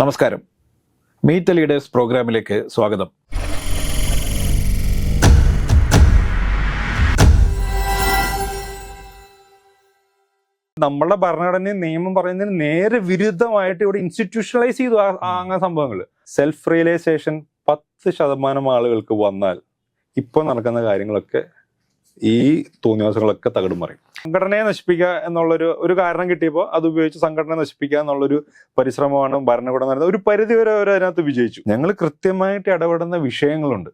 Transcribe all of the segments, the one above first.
നമസ്കാരം. Meet leaders പ്രോഗ്രാമിലേക്ക് സ്വാഗതം. നമ്മളുടെ ഭരണഘടനയും നിയമം പറയുന്നതിന് നേരെ വിരുദ്ധമായിട്ട് ഇവിടെ ഇൻസ്റ്റിറ്റ്യൂഷണലൈസ് ചെയ്തു അങ്ങനെ സംഭവങ്ങൾ. സെൽഫ് റിയലൈസേഷൻ പത്ത് ശതമാനം ആളുകൾക്ക് വന്നാൽ ഇപ്പോൾ നടക്കുന്ന കാര്യങ്ങളൊക്കെ ഈ തോന്നിവാസങ്ങളൊക്കെ തകിടും പറയും. സംഘടനയെ നശിപ്പിക്കുക എന്നുള്ളൊരു ഒരു കാരണം കിട്ടിയപ്പോൾ അത് ഉപയോഗിച്ച് സംഘടനയെ നശിപ്പിക്കുക എന്നുള്ളൊരു പരിശ്രമമാണ് ഭരണകൂടം നടന്നത്. ഒരു പരിധി വരെ അവർ അതിനകത്ത് വിജയിച്ചു. ഞങ്ങൾ കൃത്യമായിട്ട് ഇടപെടുന്ന വിഷയങ്ങളുണ്ട്.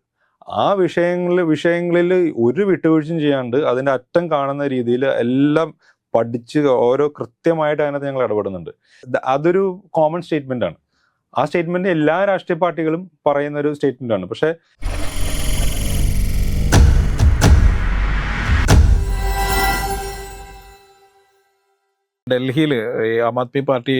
ആ വിഷയങ്ങളിൽ വിഷയങ്ങളിൽ ഒരു വിട്ടുവീഴ്ചയും ചെയ്യാണ്ട് അതിന്റെ അറ്റം കാണുന്ന രീതിയിൽ എല്ലാം പഠിച്ച് ഓരോ കൃത്യമായിട്ട് അതിനകത്ത് ഞങ്ങൾ ഇടപെടുന്നുണ്ട്. അതൊരു കോമൺ സ്റ്റേറ്റ്മെന്റ് ആണ്. ആ സ്റ്റേറ്റ്മെന്റ് എല്ലാ രാഷ്ട്രീയ പാർട്ടികളും പറയുന്ന ഒരു സ്റ്റേറ്റ്മെന്റ് ആണ്. പക്ഷെ ഡൽഹിയിൽ ഈ ആം ആദ്മി പാർട്ടി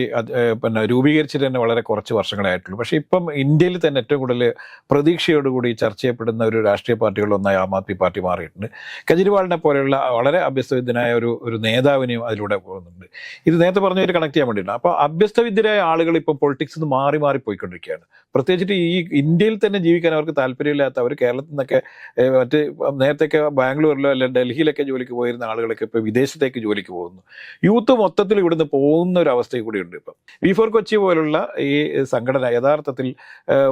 പിന്നെ രൂപീകരിച്ചിട്ട് തന്നെ വളരെ കുറച്ച് വർഷങ്ങളേ ആയിട്ടുള്ളൂ. പക്ഷേ ഇപ്പം ഇന്ത്യയിൽ തന്നെ ഏറ്റവും കൂടുതൽ പ്രതീക്ഷയോടുകൂടി ചർച്ച ചെയ്യപ്പെടുന്ന ഒരു രാഷ്ട്രീയ പാർട്ടികളിലൊന്നായി ആം ആദ്മി പാർട്ടി മാറിയിട്ടുണ്ട്. കെജ്രിവാളിനെ പോലെയുള്ള വളരെ അഭ്യസ്തവിദ്യനായ ഒരു ഒരു നേതാവിനെയും അതിലൂടെ പോകുന്നുണ്ട്. ഇത് നേരത്തെ പറഞ്ഞതിൽ കണക്ട് ചെയ്യാൻ വേണ്ടിയിട്ടാണ്. അപ്പോൾ അഭ്യസ്തവിദ്യരായ ആളുകൾ ഇപ്പം പൊളിറ്റിക്സ് നിന്ന് മാറി മാറി പോയിക്കൊണ്ടിരിക്കുകയാണ്. പ്രത്യേകിച്ചിട്ട് ഈ ഇന്ത്യയിൽ തന്നെ ജീവിക്കാൻ അവർക്ക് താല്പര്യമില്ലാത്ത അവർ കേരളത്തിൽ നിന്നൊക്കെ മറ്റ് നേരത്തെയൊക്കെ ബാംഗ്ലൂരിലോ അല്ലെങ്കിൽ ഡൽഹിയിലൊക്കെ ജോലിക്ക് പോയിരുന്ന ആളുകളൊക്കെ ഇപ്പോൾ വിദേശത്തേക്ക് ജോലിക്ക് പോകുന്നു. യൂത്ത് മൊത്തത്തിൽ ഇവിടുന്ന് പോകുന്ന ഒരു അവസ്ഥയും കൂടിയുണ്ട് ഇപ്പം. വി ഫോർ കൊച്ചി പോലുള്ള ഈ സംഘടന യഥാർത്ഥത്തിൽ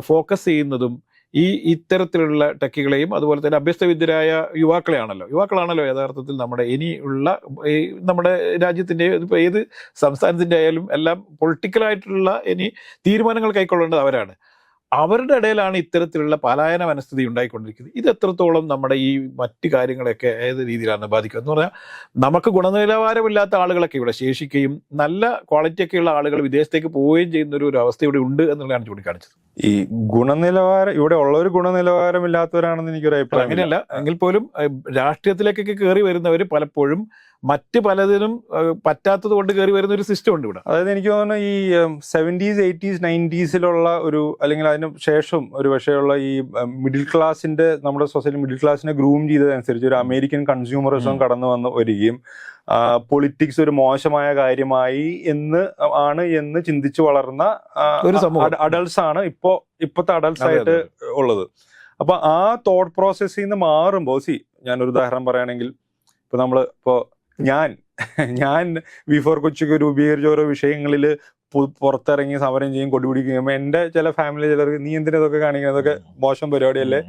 ഫോക്കസ് ചെയ്യുന്നതും ഈ ഇത്തരത്തിലുള്ള ടെക്കുകളെയും അതുപോലെ തന്നെ അഭ്യസ്തവിദ്യരായ യുവാക്കളെയാണല്ലോ. യുവാക്കളാണല്ലോ യഥാർത്ഥത്തിൽ നമ്മുടെ ഇനിയുള്ള നമ്മുടെ രാജ്യത്തിന്റെ ഇപ്പോൾ ഏത് സംസ്ഥാനത്തിന്റെ ആയാലും എല്ലാം പൊളിറ്റിക്കലായിട്ടുള്ള ഇനി തീരുമാനങ്ങൾ കൈക്കൊള്ളേണ്ടത് അവരാണ്. അവരുടെ ഇടയിലാണ് ഇത്തരത്തിലുള്ള പലായന മനസ്ഥിതി ഉണ്ടായിക്കൊണ്ടിരിക്കുന്നത്. ഇത് എത്രത്തോളം നമ്മുടെ ഈ മറ്റു കാര്യങ്ങളെയൊക്കെ ഏത് രീതിയിലാണ് ബാധിക്കുക എന്ന് പറഞ്ഞാൽ നമുക്ക് ഗുണനിലവാരമില്ലാത്ത ആളുകളൊക്കെ ഇവിടെ ശേഷിക്കുകയും നല്ല ക്വാളിറ്റി ഉള്ള ആളുകൾ വിദേശത്തേക്ക് പോവുകയും ചെയ്യുന്ന ഒരു അവസ്ഥ ഇവിടെ ഉണ്ട് എന്നുള്ളതാണ് ചൂണ്ടിക്കാണിച്ചത്. ഈ ഗുണനിലവാരം ഇവിടെ ഉള്ളവർ ഗുണനിലവാരമില്ലാത്തവരാണെന്ന് എനിക്കൊരു അഭിപ്രായം അങ്ങനെയല്ല എങ്കിൽ പോലും രാഷ്ട്രീയത്തിലേക്കൊക്കെ കയറി വരുന്നവർ പലപ്പോഴും മറ്റ് പലതിനും പറ്റാത്തത് കൊണ്ട് കയറി വരുന്ന ഒരു സിസ്റ്റം ഉണ്ട് ഇവിടെ അതായത് എനിക്ക് തോന്നുന്നു ഈ സെവന്റീസ് എയ്റ്റീസ് നയന്റീസിലുള്ള ഒരു അല്ലെങ്കിൽ അതിന് ശേഷം ഒരു പക്ഷേയുള്ള ഈ മിഡിൽ ക്ലാസിന്റെ നമ്മുടെ സൊസൈറ്റി മിഡിൽ ക്ലാസിനെ ഗ്രൂം ചെയ്തതനുസരിച്ച് ഒരു അമേരിക്കൻ കൺസ്യൂമറിസം. കടന്നു വന്ന് വരികയും പൊളിറ്റിക്സ് ഒരു മോശമായ കാര്യമായി എന്ന് ആണ് എന്ന് ചിന്തിച്ചു വളർന്ന ഒരു സമൂഹം. അഡൾട്ട്സ് ആണ് ഇപ്പോ ഇപ്പോഴത്തെ അഡൾട്ട്സ് ആയിട്ട് ഉള്ളത് അപ്പൊ ആ തോട്ട് പ്രോസസ്സിൽ നിന്ന് മാറുമ്പോൾ സി ഞാനൊരു ഉദാഹരണം പറയുകയാണെങ്കിൽ ഇപ്പൊ നമ്മൾ ഇപ്പോ ഞാൻ ഞാൻ ബിഫോർ കൊച്ചിക്ക് രൂപീകരിച്ച ഓരോ വിഷയങ്ങളിൽ പുറത്തിറങ്ങി സമരം ചെയ്യും കൊടിപിടിക്കുകയും എന്റെ ചില ഫാമിലി ചിലർക്ക് നീ എന്തിനാ ഇതൊക്കെ കാണിക്കുന്നതൊക്കെ മോശം പരിപാടിയല്ലേ?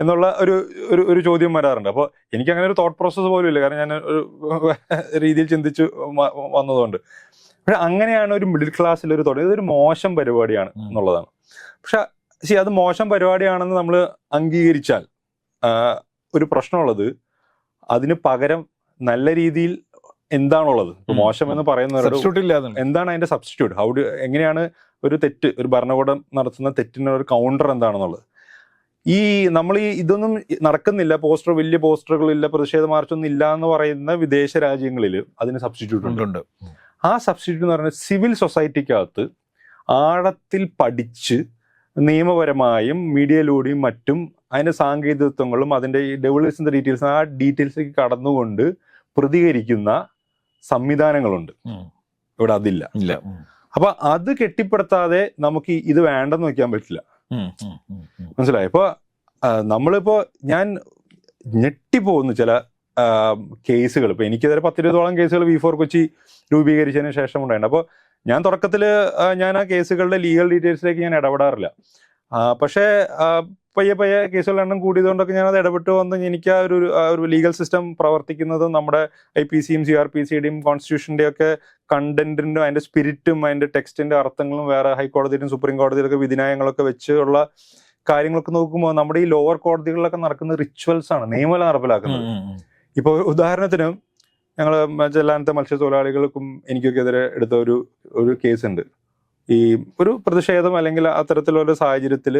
എന്നുള്ള ഒരു ഒരു ഒരു ചോദ്യം വരാറുണ്ട്. അപ്പോൾ എനിക്ക് അങ്ങനെ ഒരു തോട്ട് പ്രോസസ്സ് പോലും ഇല്ല. കാരണം ഞാൻ ഒരു രീതിയിൽ ചിന്തിച്ച് വന്നതുകൊണ്ട്. പക്ഷെ അങ്ങനെയാണ് ഒരു മിഡിൽ ക്ലാസ്സിൽ ഒരു തുടങ്ങി. ഇതൊരു മോശം പരിപാടിയാണ് എന്നുള്ളതാണ്. പക്ഷെ ശരി അത് മോശം പരിപാടിയാണെന്ന് നമ്മൾ അംഗീകരിച്ചാൽ ഒരു പ്രശ്നമുള്ളത് അതിന് പകരം നല്ല രീതിയിൽ എന്താണുള്ളത്? മോശം എന്ന് ഇല്ല എന്താണ് അതിന്റെ സബ്സ്റ്റിറ്റ്യൂട്ട് ഹൗ എങ്ങനെയാണ് ഒരു തെറ്റ് ഒരു ഭരണകൂടം നടത്തുന്ന തെറ്റിന് ഒരു കൗണ്ടർ എന്താണെന്നുള്ളത്? ഈ നമ്മൾ ഈ ഇതൊന്നും നടക്കുന്നില്ല പോസ്റ്റർ വലിയ പോസ്റ്ററുകളില്ല പ്രതിഷേധ മാർച്ചൊന്നും ഇല്ല എന്ന് പറയുന്ന വിദേശ രാജ്യങ്ങളിൽ അതിന് സബ്സ്റ്റിറ്റ്യൂട്ട് ഉണ്ട്. ആ സബ്സ്റ്റിറ്റ്യൂട്ട് എന്ന് പറയുന്നത് സിവിൽ സൊസൈറ്റിക്കകത്ത് ആഴത്തിൽ പഠിച്ച് നിയമപരമായും മീഡിയയിലൂടെയും മറ്റും അതിന്റെ സാങ്കേതികത്വങ്ങളും അതിന്റെ ഈ ഡെവലപ്സിന്റെ ഡീറ്റെയിൽസ് ആ ഡീറ്റെയിൽസിലേക്ക് കടന്നുകൊണ്ട് പ്രതികരിക്കുന്ന സംവിധാനങ്ങളുണ്ട്. ഇവിടെ അതില്ല. ഇല്ല. അപ്പൊ അത് കെട്ടിപ്പടുത്താതെ നമുക്ക് ഇത് വേണ്ടെന്ന് വെക്കാൻ പറ്റില്ല. മനസ്സിലായോ? ഇപ്പൊ നമ്മളിപ്പോ ഞാൻ ഞെട്ടിപ്പോകുന്നു ചില കേസുകൾ. ഇപ്പൊ എനിക്കെതിരെ പത്തിരുപതോളം കേസുകൾ വി ഫോർ കൊച്ചി രൂപീകരിച്ചതിന് ശേഷം ഉണ്ടായിട്ടുണ്ട്. അപ്പോൾ ഞാൻ തുടക്കത്തിൽ ഞാൻ ആ കേസുകളുടെ ലീഗൽ ഡീറ്റെയിൽസിലേക്ക് ഞാൻ ഇടപെടാറില്ല. പക്ഷേ പയ്യെ പയ്യെ കേസുകളുടെ എണ്ണം കൂടിയതുകൊണ്ടൊക്കെ ഞാൻ അത് ഇടപെട്ട് വന്ന് എനിക്ക് ആ ഒരു ഒരു ലീഗൽ സിസ്റ്റം പ്രവർത്തിക്കുന്നതും നമ്മുടെ ഐ പി സിയും സി ആർ പി സിയുടെയും കോൺസ്റ്റിറ്റ്യൂഷന്റെ ഒക്കെ കണ്ടന്റിന്റെ അതിന്റെ സ്പിരിറ്റും അതിന്റെ ടെക്സ്റ്റിന്റെ അർത്ഥങ്ങളും വേറെ ഹൈക്കോടതിയിലും സുപ്രീം കോടതിയിലൊക്കെ വിധിനായങ്ങളൊക്കെ വെച്ചുള്ള കാര്യങ്ങളൊക്കെ നോക്കുമ്പോൾ നമ്മുടെ ഈ ലോവർ കോടതികളിലൊക്കെ നടക്കുന്ന റിച്വൽസ് ആണ് നിയമമല്ല നടപ്പിലാക്കുന്നത്. ഇപ്പോൾ ഉദാഹരണത്തിന് ഞങ്ങൾ ചെല്ലാനത്തെ മത്സ്യത്തൊഴിലാളികൾക്കും എനിക്കൊക്കെ എതിരെ എടുത്ത ഒരു ഒരു കേസ് ഉണ്ട് ഈ ഒരു പ്രതിഷേധം അല്ലെങ്കിൽ അത്തരത്തിലുള്ള സാഹചര്യത്തിൽ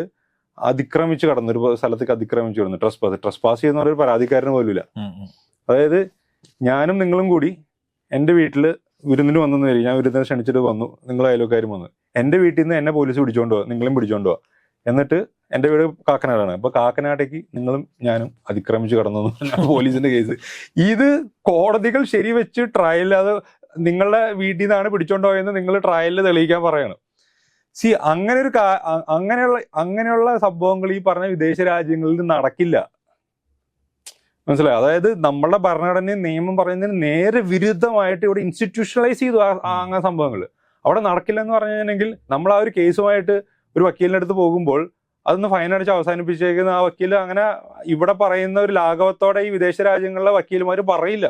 അതിക്രമിച്ച് കടന്നു ഒരു സ്ഥലത്തേക്ക് അതിക്രമിച്ച് കടന്നു ട്രസ് പാസ് ട്രസ് പാസ് ചെയ്യുന്ന ഒരു പരാതിക്കാരന് പോലും ഇല്ല ഉം, ഉം. അതായത് ഞാനും നിങ്ങളും കൂടി എന്റെ വീട്ടിൽ വിരുന്നിന് വന്നെന്ന് വരും ഞാൻ വിരുന്നിന് ക്ഷണിച്ചിട്ട് വന്നു. നിങ്ങൾ അയൽക്കാരും വന്നു. എന്റെ വീട്ടിൽ നിന്ന് എന്നെ പോലീസ് പിടിച്ചോണ്ട് പോവാ. നിങ്ങളും പിടിച്ചോണ്ട് പോവാ. എന്നിട്ട് എന്റെ വീട് കാക്കനാടാണ്. അപ്പൊ കാക്കനാടേക്ക് നിങ്ങളും ഞാനും അതിക്രമിച്ചു കടന്നു. പോലീസിന്റെ കേസ്. ഇത് കോടതികൾ ശരിവെച്ച് ട്രയലിൽ അത് നിങ്ങളുടെ വീട്ടിൽ നിന്നാണ് പിടിച്ചോണ്ട് നിങ്ങൾ ട്രയലിൽ തെളിയിക്കാൻ പറയണം. സി അങ്ങനെ ഒരു അങ്ങനെയുള്ള അങ്ങനെയുള്ള സംഭവങ്ങൾ ഈ പറഞ്ഞ വിദേശ രാജ്യങ്ങളിൽ നടക്കില്ല. മനസ്സിലായി? അതായത് നമ്മളുടെ ഭരണഘടനയും നിയമം പറയുന്നതിന് നേരെ വിരുദ്ധമായിട്ട് ഇവിടെ ഇൻസ്റ്റിറ്റ്യൂഷണലൈസ് ചെയ്തു ആ- സംഭവങ്ങൾ. അവിടെ നടക്കില്ല എന്ന് പറഞ്ഞു കഴിഞ്ഞിട്ടുണ്ടെങ്കിൽ നമ്മൾ ആ ഒരു കേസുമായിട്ട് ഒരു വക്കീലിന്റെ അടുത്ത് പോകുമ്പോൾ അതൊന്ന് ഫൈൻ അടിച്ച് അവസാനിപ്പിച്ചേക്കുന്ന ആ വക്കീൽ അങ്ങനെ ഇവിടെ പറയുന്ന ഒരു ലാഘവത്തോടെ ഈ വിദേശ രാജ്യങ്ങളിലെ വക്കീലുമാർ പറയില്ല.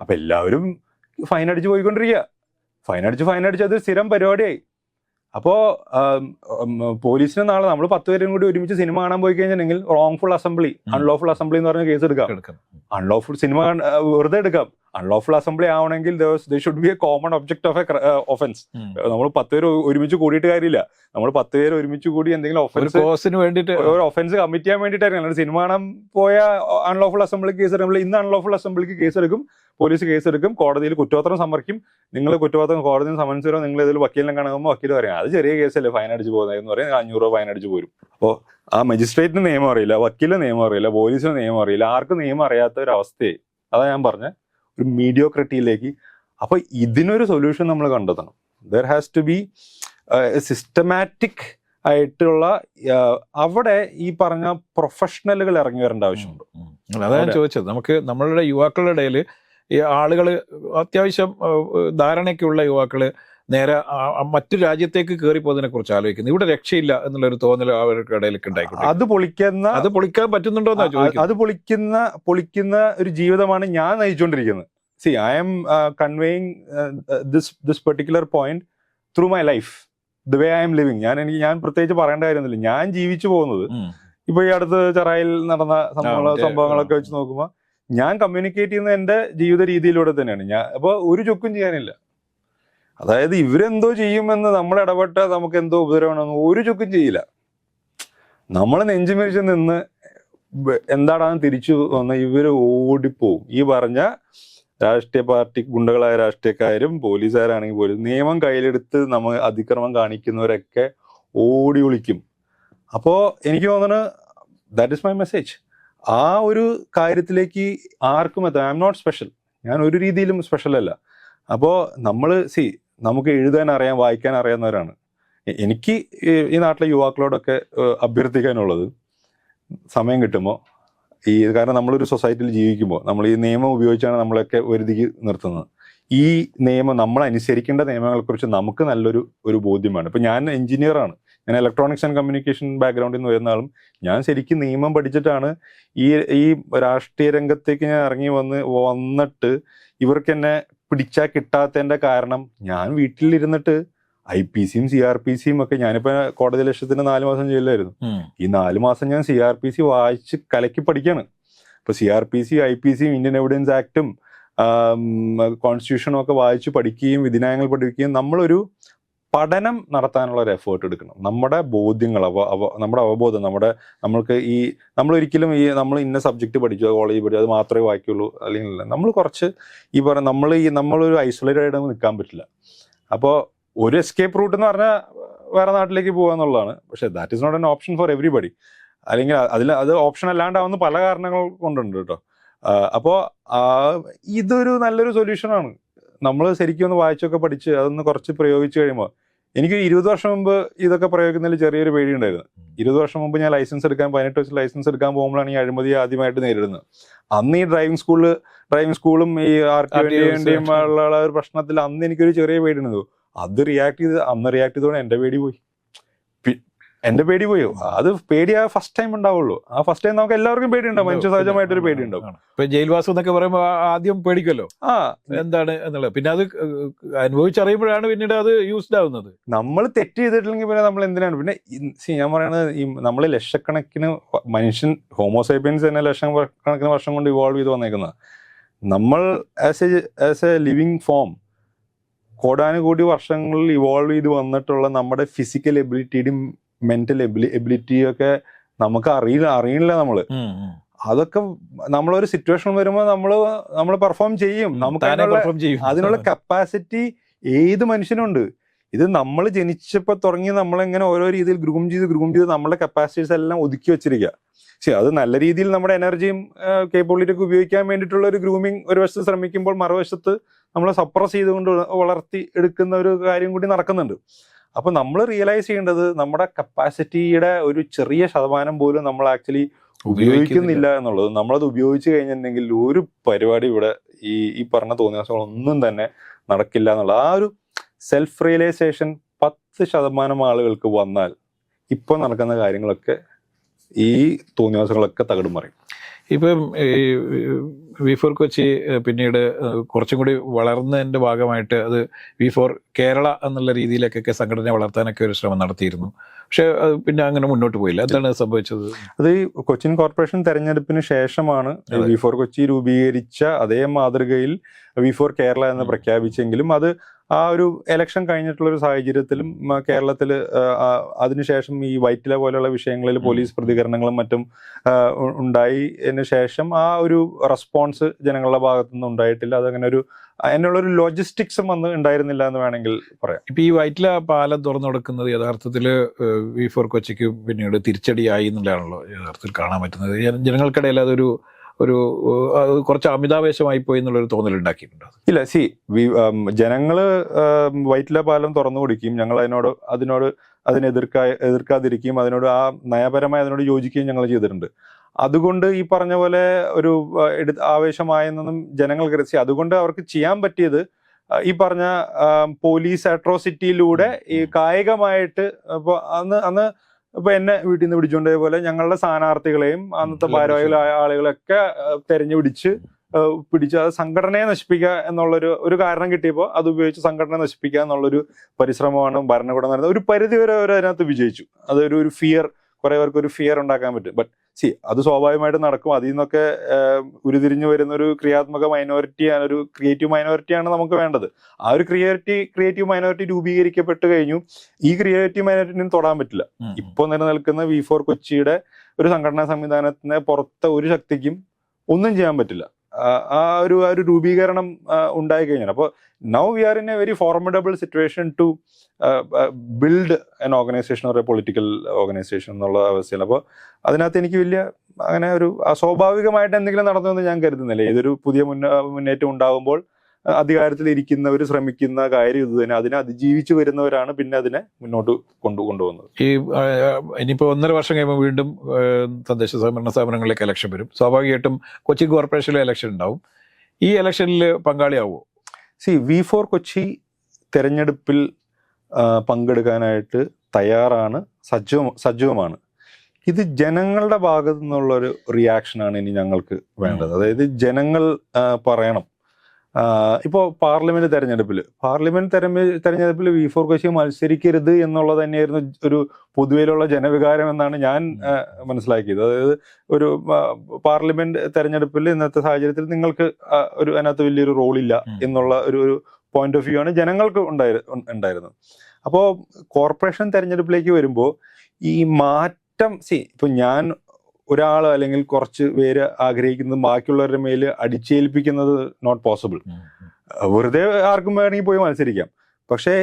അപ്പൊ എല്ലാവരും ഫൈൻ അടിച്ച് പോയിക്കൊണ്ടിരിക്കുക ഫൈൻ അടിച്ച് ഫൈൻ അടിച്ച് അത് സ്ഥിരം പരിപാടിയായി. അപ്പോ പോലീസിന് നാളെ നമ്മൾ പത്ത് പേരും കൂടി ഒരുമിച്ച് സിനിമ കാണാൻ പോയി കഴിഞ്ഞിട്ടുണ്ടെങ്കിൽ റോങ്ഫുൾ അസംബ്ലി അൺലോഫുൾ അസംബ്ലി എന്ന് പറഞ്ഞ കേസ് എടുക്കാം. അൺലോഫുൾ സിനിമ വെറുതെ എടുക്കാം. അൺലോഫുൾ അസംബ്ലി ആവണമെങ്കിൽ they should be a common object of a offence നമ്മൾ പത്ത് പേര് ഒരുമിച്ച് കൂടിയിട്ട് കാര്യമില്ല. നമ്മൾ പത്ത് പേര് ഒരുമിച്ച് കൂടി എന്തെങ്കിലും ഒഫൻസ് കോസിന് വേണ്ടിയിട്ട് ഒരു ഒഫൻസ് കമ്മിറ്റ് ചെയ്യാൻ വേണ്ടിയിട്ടായിരുന്നു സിനിമ കാണാൻ പോയ അൺലോഫുൾ അസംബ്ലി കേസ് എടുക്കുമ്പോൾ ഇന്ന് അൺലോഫുൾ അസംബ്ലിക്ക് കേസ് എടുക്കും പോലീസ് കേസ് എടുക്കും കോടതിയിൽ കുറ്റപത്രം സമർപ്പിക്കും. നിങ്ങൾ കുറ്റപത്രം കോടതിയിൽ സമൻസ് വരുമോ നിങ്ങൾ ഇതിൽ വക്കീലിനെ കാണുമ്പോൾ വക്കീൽ പറയാം അത് ചെറിയ കേസല്ലേ ഫൈൻ അടിച്ച് പോകുന്നത് എന്ന് പറയുന്നത് അഞ്ഞൂറ് രൂപ ഫൈൻ അടിച്ച് പോരും. അപ്പോൾ ആ മജിസ്ട്രേറ്റിന് നിയമം അറിയില്ല വക്കീലിന് നിയമം അറിയില്ല പോലീസിന് നിയമം അറിയില്ല ആർക്കും നിയമം അറിയാത്ത ഒരു അവസ്ഥയായി. അതാ ഞാൻ പറഞ്ഞ. ഒരു മീഡിയോക്രറ്റിയിലേക്ക് അപ്പോൾ ഇതിനൊരു സൊല്യൂഷൻ നമ്മൾ കണ്ടെത്തണം. There has to be systematic ആയിട്ടുള്ള അവിടെ ഈ പറഞ്ഞ പ്രൊഫഷണലുകൾ ഇറങ്ങി വരേണ്ട ആവശ്യമുണ്ട്. അതാണ് ഞാൻ ചോദിച്ചത്. നമുക്ക് നമ്മളുടെ യുവാക്കളുടെ ഇടയിൽ ഈ ആളുകൾ അത്യാവശ്യം ധാരണയ്ക്കുള്ള യുവാക്കൾ നേരെ മറ്റു രാജ്യത്തേക്ക് കയറി പോകുന്നതിനെ കുറിച്ച് ആലോചിക്കുന്നത് ഇവിടെ രക്ഷയില്ല എന്നുള്ളൊരു തോന്നൽ അവർക്ക് ഇടയിലേക്ക് അത് പൊളിക്കുന്ന അത് പൊളിക്കാൻ പറ്റുന്നുണ്ടോ എന്നാ ചോദിക്കുന്നത് അത് പൊളിക്കുന്ന പൊളിക്കുന്ന ഒരു ജീവിതമാണ് ഞാൻ നയിച്ചുകൊണ്ടിരിക്കുന്നത്. See I'm conveying this this particular point through my life the way I'm living ഞാൻ എനിക്ക് ഞാൻ പ്രത്യേകിച്ച് പറയേണ്ട കാര്യമൊന്നുമില്ല. ഞാൻ ജീവിച്ചു പോകുന്നത്. ഇപ്പൊ ഈ അടുത്ത് ചെറായിൽ നടന്ന സംഭവങ്ങളൊക്കെ വെച്ച് നോക്കുമ്പോൾ ഞാൻ കമ്മ്യൂണിക്കേറ്റ് ചെയ്യുന്ന എന്റെ ജീവിത രീതിയിലൂടെ തന്നെയാണ്. ഞാൻ അപ്പൊ ഒരു ചുക്കും ചെയ്യാനില്ല. അതായത് ഇവരെന്തോ ചെയ്യുമെന്ന് നമ്മൾ ഇടപെട്ട നമുക്ക് എന്തോ ഉപദ്രവമാണെന്ന് ഒരു ചുക്കും ചെയ്യില്ല. നമ്മൾ നെഞ്ചുമരിച്ച് നിന്ന് എന്താണെന്ന് തിരിച്ചു വന്ന ഇവർ ഓടിപ്പോവും. ഈ പറഞ്ഞ രാഷ്ട്രീയ പാർട്ടി ഗുണ്ടകളായ രാഷ്ട്രീയക്കാരും പോലീസുകാരാണെങ്കിൽ പോലും നിയമം കയ്യിലെടുത്ത് നമ്മൾ അതിക്രമം കാണിക്കുന്നവരൊക്കെ ഓടി ഒളിക്കും. അപ്പോൾ എനിക്ക് തോന്നുന്നു ദാറ്റ് ഇസ് മൈ മെസ്സേജ് ആ ഒരു കാര്യത്തിലേക്ക് ആർക്കും എത്താം ഐ എം നോട്ട് സ്പെഷ്യൽ ഞാൻ ഒരു രീതിയിലും സ്പെഷ്യൽ അല്ല. അപ്പോൾ നമ്മൾ സി നമുക്ക് എഴുതാൻ അറിയാൻ വായിക്കാൻ അറിയാവുന്നവരാണ്. എനിക്ക് ഈ- നാട്ടിലെ യുവാക്കളോടൊക്കെ അഭ്യർത്ഥിക്കാനുള്ളത് സമയം കിട്ടുമ്പോൾ ഈ കാരണം നമ്മളൊരു സൊസൈറ്റിയിൽ ജീവിക്കുമ്പോൾ നമ്മൾ ഈ നിയമം ഉപയോഗിച്ചാണ് നമ്മളൊക്കെ ഒരുതിക്ക് നിർത്തുന്നത്. ഈ നിയമം നമ്മൾ അനുസരിക്കേണ്ട നിയമങ്ങളെക്കുറിച്ച് നമുക്ക് നല്ലൊരു ഒരു ബോധ്യമാണ്. ഇപ്പം ഞാൻ എഞ്ചിനീയറാണ്. ഞാൻ ഇലക്ട്രോണിക്സ് ആൻഡ് കമ്മ്യൂണിക്കേഷൻ ബാക്ക്ഗ്രൗണ്ടിൽ നിന്ന് വരുന്ന ആളും ഞാൻ ശരിക്കും നിയമം പഠിച്ചിട്ടാണ് ഈ ഈ രാഷ്ട്രീയ രംഗത്തേക്ക് ഞാൻ ഇറങ്ങി വന്ന് വന്നിട്ട് ഇവർക്ക് എന്നെ പിടിച്ചാൽ കിട്ടാത്തതിന്റെ കാരണം ഞാൻ വീട്ടിലിരുന്നിട്ട് ഐ പി സിയും സി ആർ പി സിയും ഒക്കെ ഞാനിപ്പോ കോടതി ലക്ഷ്യത്തിന് നാല് മാസം ജയിലായിരുന്നു. ഈ നാല് മാസം ഞാൻ സി ആർ പി സി വായിച്ച് കലക്കി പഠിക്കാണ് ഇപ്പൊ C R P C I P സിയും ഇന്ത്യൻ എവിഡൻസ് ആക്ടും കോൺസ്റ്റിറ്റ്യൂഷനും ഒക്കെ വായിച്ച് പഠിക്കുകയും വിധിന്യായങ്ങൾ പഠിക്കുകയും നമ്മളൊരു പഠനം നടത്താനുള്ള ഒരു എഫേർട്ട് എടുക്കണം. നമ്മുടെ ബോധ്യങ്ങൾ അവ അവ നമ്മുടെ അവബോധം നമ്മുടെ നമ്മൾക്ക് ഈ നമ്മൾ ഒരിക്കലും ഈ നമ്മൾ ഇന്ന സബ്ജക്റ്റ് പഠിച്ചു കോളേജ് പഠിച്ചു അത് മാത്രമേ വായിക്കുള്ളൂ അല്ലെങ്കിൽ നമ്മൾ കുറച്ച് ഈ പറഞ്ഞ നമ്മൾ ഈ നമ്മളൊരു ഐസൊലേറ്റഡ് ആയിട്ട് നിൽക്കാൻ പറ്റില്ല. അപ്പോൾ ഒരു എസ്കേപ്പ് റൂട്ട് എന്ന് പറഞ്ഞാൽ വേറെ നാട്ടിലേക്ക് പോകുക എന്നുള്ളതാണ്. പക്ഷേ that is not an option for everybody അല്ലെങ്കിൽ അതിൽ അത് ഓപ്ഷൻ അല്ലാണ്ടാവുന്ന പല കാരണങ്ങൾ കൊണ്ടുണ്ട് കേട്ടോ. അപ്പോൾ ഇതൊരു നല്ലൊരു സൊല്യൂഷനാണ് നമ്മൾ ശരിക്കും ഒന്ന് വായിച്ചൊക്കെ പഠിച്ച് അതൊന്ന് കുറച്ച് പ്രയോഗിച്ച് കഴിയുമ്പോൾ എനിക്ക് ഇരുപത് വർഷം മുമ്പ് ഇതൊക്കെ പ്രയോഗിക്കുന്നതിൽ ചെറിയൊരു പേടിയുണ്ടായിരുന്നു. ഇരുപത് വർഷം മുമ്പ് ഞാൻ ലൈസൻസ് എടുക്കാൻ പതിനെട്ട് വയസ്സിൽ ലൈസൻസ് എടുക്കാൻ പോകുമ്പോഴാണ് ഈ അഴിമതി ആദ്യമായിട്ട് നേരിടുന്നത്. അന്ന് ഈ ഡ്രൈവിംഗ് സ്കൂളിൽ ഡ്രൈവിംഗ് സ്കൂളും ഈ ആർ ടി വേണ്ടിയും ഉള്ള ഒരു പ്രശ്നത്തിൽ അന്ന് എനിക്കൊരു ചെറിയ പേടിയുണ്ട് അത് റിയാക്ട് ചെയ്ത് അന്ന് റിയാക്ട് ചെയ്തോടെ എന്റെ പേടി പോയി. എന്റെ പേടി പോയോ. അത് പേടി ആ ഫസ്റ്റ് ടൈം ഉണ്ടാവുള്ളൂ. ആ ഫസ്റ്റ് ടൈം നമുക്ക് എല്ലാവർക്കും പേടി ഉണ്ടാവും. മനുഷ്യ സഹജമായിട്ടൊരു പേടി ഉണ്ടാവും. ഇപ്പൊ ജയിൽവാസം എന്നൊക്കെ പറയുമ്പോൾ ആദ്യം പേടിക്കല്ലോ ആ. എന്താണ് എന്നുള്ളത്? പിന്നെ അത് അനുഭവിച്ചറിയുമ്പോഴാണ് പിന്നീട് അത് യൂസ്ഡ് ആവുന്നത്. നമ്മൾ തെറ്റ് ചെയ്തിട്ടില്ലെങ്കിൽ പിന്നെ നമ്മൾ എന്തിനാണ്? പിന്നെ ഞാൻ പറയുന്നത് ഈ നമ്മൾ ലക്ഷക്കണക്കിന് മനുഷ്യൻ ഹോമോസൈപ്പിയൻസ് തന്നെ ലക്ഷക്കണക്കിന് വർഷം കൊണ്ട് ഇവോൾവ് ചെയ്ത് വന്നേക്കുന്നത്. നമ്മൾ as a as a living form കോടാനുകൂടി വർഷങ്ങളിൽ ഇവോൾവ് ചെയ്ത് വന്നിട്ടുള്ള നമ്മുടെ ഫിസിക്കൽ എബിലിറ്റിയുടെയും മെന്റൽ എബിലിറ്റി ഒക്കെ നമുക്ക് അറിയില്ല അറിയില്ല നമ്മൾ. അതൊക്കെ നമ്മളൊരു സിറ്റുവേഷൻ വരുമ്പോൾ നമ്മൾ നമ്മൾ പെർഫോം ചെയ്യും. നമുക്ക് താനെ അതിനുള്ള കപ്പാസിറ്റി ഏത് മനുഷ്യനുണ്ട്? ഇത് നമ്മൾ ജനിച്ചപ്പോ തുടങ്ങി നമ്മളെങ്ങനെ ഓരോ രീതിയിൽ ഗ്രൂം ചെയ്ത് ഗ്രൂം ചെയ്ത് നമ്മുടെ കപ്പാസിറ്റീസ് എല്ലാം ഒതുക്കി വെച്ചിരിക്കുക പക്ഷെ അത് നല്ല രീതിയിൽ നമ്മുടെ എനർജിയും കേപ്പബിലിറ്റി ഒക്കെ ഉപയോഗിക്കാൻ വേണ്ടിയിട്ടുള്ള ഒരു ഗ്രൂമിങ് ഒരു വശത്ത് ശ്രമിക്കുമ്പോൾ മറുവശത്ത് നമ്മളെ സപ്രസ് ചെയ്തുകൊണ്ട് വളർത്തി എടുക്കുന്ന ഒരു കാര്യം കൂടി നടക്കുന്നുണ്ട്. അപ്പൊ നമ്മൾ റിയലൈസ് ചെയ്യേണ്ടത് നമ്മുടെ കപ്പാസിറ്റിയുടെ ഒരു ചെറിയ ശതമാനം പോലും നമ്മൾ ആക്ച്വലി ഉപയോഗിക്കുന്നില്ല. എന്നുള്ളത്. നമ്മളത് ഉപയോഗിച്ച് കഴിഞ്ഞിട്ടുണ്ടെങ്കിൽ ഒരു പരിപാടി ഇവിടെ ഈ ഈ പറഞ്ഞ തോന്നിയാസങ്ങളൊന്നും തന്നെ നടക്കില്ല എന്നുള്ളത്. ആ ഒരു സെൽഫ് റിയലൈസേഷൻ പത്ത് ശതമാനം ആളുകൾക്ക് വന്നാൽ ഇപ്പൊ നടക്കുന്ന കാര്യങ്ങളൊക്കെ ഈ തോന്നിയാസങ്ങളൊക്കെ തകിടും മറിയും ഇപ്പം ഈ വി ഫോർ കൊച്ചി പിന്നീട് കുറച്ചും കൂടി വളർന്നതിന്റെ ഭാഗമായിട്ട് അത് വി ഫോർ കേരള എന്നുള്ള രീതിയിലേക്കൊക്കെ സംഘടന വളർത്താനൊക്കെ ഒരു ശ്രമം നടത്തിയിരുന്നു. പക്ഷെ അത് പിന്നെ അങ്ങനെ മുന്നോട്ട് പോയില്ല. എന്താണ് സംഭവിച്ചത്? അത് ഈ കൊച്ചിൻ കോർപ്പറേഷൻ തെരഞ്ഞെടുപ്പിന് ശേഷമാണ്. വി ഫോർ കൊച്ചി രൂപീകരിച്ച അതേ മാതൃകയിൽ വി ഫോർ കേരള എന്ന് പ്രഖ്യാപിച്ചെങ്കിലും അത് ആ ഒരു എലക്ഷൻ കഴിഞ്ഞിട്ടുള്ള ഒരു സാഹചര്യത്തിലും ആ, അതിനുശേഷം ഈ വൈറ്റില പോലെയുള്ള വിഷയങ്ങളിൽ പോലീസ് പ്രതികരണങ്ങളും മറ്റും ഉണ്ടായി അതിന് ഉണ്ടായതിനു ശേഷം ആ ഒരു റെസ്പോൺസ് ജനങ്ങളുടെ ഭാഗത്തുനിന്ന് ഉണ്ടായിട്ടില്ല. അതങ്ങനെ ഒരു അതിനുള്ള ഒരു ലോജിസ്റ്റിക്സും വന്ന് ഉണ്ടായിരുന്നില്ല എന്ന് വേണമെങ്കിൽ പറയാം. ഇപ്പൊ ഈ വൈറ്റില പാലം തുറന്നു കൊടുക്കുന്നത് യഥാർത്ഥത്തിൽ വി ഫോർ കൊച്ചിക്ക് പിന്നീട് തിരിച്ചടിയായി എന്നുള്ളതാണല്ലോ യഥാർത്ഥത്തിൽ കാണാൻ പറ്റുന്നത്. ജന- ജനങ്ങൾക്കിടയിൽ അതൊരു ഒരു കുറച്ച് അമിതാവേശമായി പോയി എന്നുള്ളൊരു തോന്നൽ ഉണ്ടാക്കിയിട്ടുണ്ട് ഇല്ല സി ജനങ്ങൾ വൈറ്റില പാലം തുറന്നു കൊടുക്കുകയും ഞങ്ങൾ അതിനോട് അതിനോട് അതിനെ എതിർക്കാ എതിർക്കാതിരിക്കുകയും അതിനോട് ആ നയപരമായി അതിനോട് യോജിക്കുകയും ഞങ്ങൾ ചെയ്തിട്ടുണ്ട്. അതുകൊണ്ട് ഈ പറഞ്ഞ പോലെ ഒരു ആവേശമായെന്നൊന്നും ജനങ്ങൾക്ക് കരുതി. അതുകൊണ്ട് അവർക്ക് ചെയ്യാൻ പറ്റിയത് ഈ പറഞ്ഞ പോലീസ് അട്രോസിറ്റിയിലൂടെ ഈ കായികമായിട്ട് ഇപ്പൊ അന്ന് അന്ന് ഇപ്പൊ എന്നെ വീട്ടിൽ നിന്ന് പിടിച്ചുകൊണ്ടേ പോലെ ഞങ്ങളുടെ സ്ഥാനാർത്ഥികളെയും അന്നത്തെ ഭാരവാഹികൾ ഭാരവാഹികളായ ആളുകളൊക്കെ തെരഞ്ഞു പിടിച്ച് പിടിച്ച് അത് സംഘടനയെ നശിപ്പിക്കുക എന്നുള്ളൊരു ഒരു കാരണം കിട്ടിയപ്പോൾ അത് ഉപയോഗിച്ച് സംഘടനയെ നശിപ്പിക്കുക എന്നുള്ളൊരു പരിശ്രമമാണ് ഭരണകൂടം നടന്നത്. ഒരു പരിധിവരെ അവർ അതിനകത്ത് വിജയിച്ചു. അതൊരു ഒരു ഫിയർ കുറെ പേർക്ക് ഒരു ഫിയർ ഉണ്ടാക്കാൻ പറ്റും. ബട്ട് സി അത് സ്വാഭാവികമായിട്ട് നടക്കും. അതിൽ നിന്നൊക്കെ ഉരുതിരിഞ്ഞു വരുന്ന ഒരു ക്രിയാത്മക മൈനോറിറ്റി ഒരു ക്രിയേറ്റീവ് മൈനോറിറ്റിയാണ് നമുക്ക് വേണ്ടത്. ആ ഒരു ക്രിയേറ്റി ക്രിയേറ്റീവ് മൈനോറിറ്റി രൂപീകരിക്കപ്പെട്ട് കഴിഞ്ഞു. ഈ ക്രിയേറ്റീവ് മൈനോറിറ്റിനും തൊടാൻ പറ്റില്ല. ഇപ്പോൾ നിലനിൽക്കുന്ന വി ഫോർ കൊച്ചിയുടെ ഒരു സംഘടനാ സംവിധാനത്തിന് പുറത്തെ ഒരു ശക്തിക്കും ഒന്നും ചെയ്യാൻ പറ്റില്ല. ആ- ഒരു ആ ഒരു രൂപീകരണം ഉണ്ടായി കഴിഞ്ഞാൽ അപ്പോൾ now we are in a very formidable situation to build an organisation ഒരു പൊളിറ്റിക്കൽ ഓർഗനൈസേഷൻ എന്നുള്ള അവസ്ഥയിൽ. അപ്പോൾ അതിനകത്ത് എനിക്ക് വലിയ അങ്ങനെ ഒരു അസ്വാഭാവികമായിട്ട് എന്തെങ്കിലും നടന്നു എന്ന് ഞാൻ കരുതുന്നില്ല. ഇതൊരു പുതിയ മുന്നേറ്റം ഉണ്ടാകുമ്പോൾ അധികാരത്തിൽ ഇരിക്കുന്നവർ ശ്രമിക്കുന്ന കാര്യം ഇത് തന്നെ. അതിനെ അതിജീവിച്ചു വരുന്നവരാണ് പിന്നെ അതിനെ മുന്നോട്ട് കൊണ്ടു കൊണ്ടുപോകുന്നത് ഈ ഇനിയിപ്പോൾ ഒന്നര വർഷം കഴിയുമ്പോൾ വീണ്ടും തദ്ദേശ സ്വയംഭരണ സ്ഥാപനങ്ങളിലേക്ക് ഇലക്ഷൻ വരും. സ്വാഭാവികമായിട്ടും കൊച്ചി കോർപ്പറേഷനിലെ ഇലക്ഷൻ ഉണ്ടാവും. ഈ ഇലക്ഷനിൽ പങ്കാളിയാവോ? സി വി ഫോർ കൊച്ചി തെരഞ്ഞെടുപ്പിൽ പങ്കെടുക്കാനായിട്ട് തയ്യാറാണ് സജ്ജവും സജീവമാണ് ഇത് ജനങ്ങളുടെ ഭാഗത്തു നിന്നുള്ളൊരു റിയാക്ഷനാണ് ഇനി ഞങ്ങൾക്ക് വേണ്ടത്. അതായത് ജനങ്ങൾ പറയണം. ആ, ഇപ്പോ പാർലമെന്റ് തെരഞ്ഞെടുപ്പിൽ പാർലമെന്റ് തെരഞ്ഞെ- തെരഞ്ഞെടുപ്പിൽ വി ഫോർ കശി മത്സരിക്കരുത് എന്നുള്ളത് തന്നെയായിരുന്നു ഒരു പൊതുവേലുള്ള ജനവികാരം എന്നാണ് ഞാൻ മനസ്സിലാക്കിയത്. അതായത് ഒരു പാർലമെന്റ് തെരഞ്ഞെടുപ്പിൽ ഇന്നത്തെ സാഹചര്യത്തിൽ നിങ്ങൾക്ക് ഒരു അതിനകത്ത് വലിയൊരു റോളില്ല ഇല്ല എന്നുള്ള ഒരു ഒരു പോയിന്റ് ഓഫ് വ്യൂ ആണ് ജനങ്ങൾക്ക് ഉണ്ടായി ഉണ്ടായിരുന്നത്. അപ്പോൾ കോർപ്പറേഷൻ തെരഞ്ഞെടുപ്പിലേക്ക് വരുമ്പോൾ ഈ മാറ്റം സി ഇപ്പൊ ഞാൻ ഒരാൾ അല്ലെങ്കിൽ കുറച്ച് പേര് ആഗ്രഹിക്കുന്നത് ബാക്കിയുള്ളവരുടെ മേൽ അടിച്ചേൽപ്പിക്കുന്നത് നോട്ട് പോസിബിൾ വെറുതെ ആർക്കും വേണമെങ്കിൽ പോയി മത്സരിക്കാം. പക്ഷേ